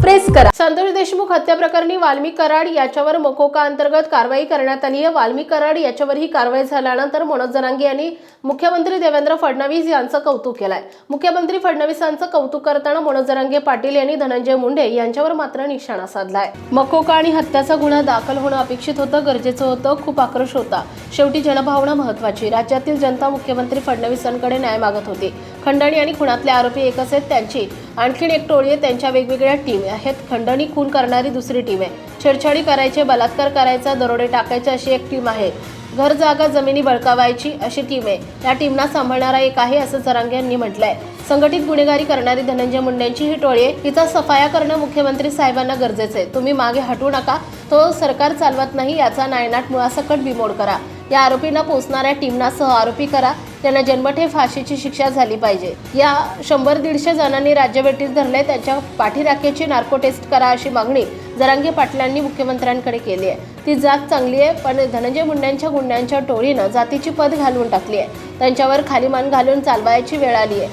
Press करा. संतोष देशमुख हत्या प्रकरणी वाल्मी कराड याच्यावर मकोका अंतर्गत कारवाई करण्यात आली आहे वाल्मी कराड याच्यावर ही कारवाई झाल्यानंतर मनोज जनांगे यांनी मुख्यमंत्री देवेंद्र फडणवीस यांचं कौतुक केलंय. मुख्यमंत्री फडणवीसांचं कौतुक करताना मनोज जरांगे पाटील यांनी धनंजय मुंडे यांच्यावर मात्र निशाणा साधलाय. मकोका आणि हत्याचा गुन्हा दाखल होणं अपेक्षित होतं गरजेचं होतं खूप आक्रोश होता. शेवटी जनभावना महत्वाची. राज्यातील जनता मुख्यमंत्री फडणवीसांकडे न्याय मागत होती. खंडणी आणि खुणातले आरोपी एकच आहेत त्यांची आणखीन एक टोळी आहे त्यांच्या वेगवेगळ्या टीम आहेत. खंडणी खून करणारी दुसरी टीम आहे. छेडछाडी करायचे बलात्कार करायचा दरोडे टाकायचे अशी एक टीम आहे. घर जागा जमिनी बळकावायची अशी टीम आहे. या टीमना सांभाळणारा एक आहे असं जरांगे यांनी म्हटलंय. संघटित गुन्हेगारी करणारी धनंजय मुंडेंची ही टोळी आहे. तिचा सफाया करणं मुख्यमंत्री साहेबांना गरजेचं आहे. तुम्ही मागे हटू नका. तो सरकार चालवत नाही याचा नायनाट मुळासकट बिमोड करा. या आरोपींना पोचणाऱ्या टीमना सह आरोपी करा. त्यांना जन्मठेप फाशीची शिक्षा झाली पाहिजे. या शंभर दीडशे जणांनी राज्यभेटीस धरले त्यांच्या पाठीराखेची नार्को टेस्ट करा अशी मागणी जरांगे पाटलांनी मुख्यमंत्र्यांकडे केली आहे. ती जात चांगली आहे पण धनंजय मुंड्यांच्या गुंड्यांच्या टोळीनं जातीची पद घालवून टाकली आहे. त्यांच्यावर खाली मान घालून चालवायची वेळ आली आहे.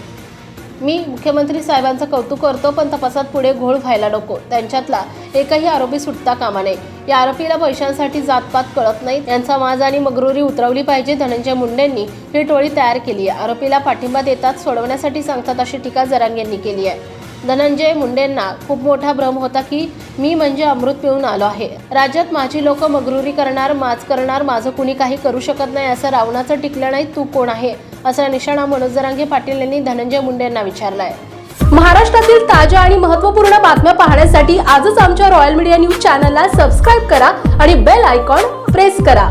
मी मुख्यमंत्री साहेबांचं कौतुक करतो पण तपासात पुढे घोळ व्हायला नको. त्यांच्यातला एकही आरोपी सुटता कामा नये. या आरोपीला पैशांसाठी जातपात कळत नाही. यांचा माज आणि मगरुरी उतरवली पाहिजे. धनंजय मुंडेंनी ही टोळी तयार केली आहे. आरोपीला पाठिंबा देतात सोडवण्यासाठी सांगतात अशी टीका जरांग यांनी केली आहे. धनंजय मुंडेंना खूप मोठा भ्रम होता की मी म्हणजे अमृत पिऊन आलो आहे. राज्यात माझी लोक मगरुरी करणार माज करणार माझं कुणी काही करू शकत नाही असं रावणाचं टिकलं नाही तू कोण आहे? असा निशाणा मनोज जरांगे पाटील यांनी धनंजय मुंडेंना विचारलाय. महाराष्ट्रातील ताज्या आणि महत्त्वपूर्ण बातम्या पाहण्यासाठी आजच आमच्या रॉयल मीडिया न्यूज चॅनलला सबस्क्राईब करा आणि बेल आयकॉन प्रेस करा.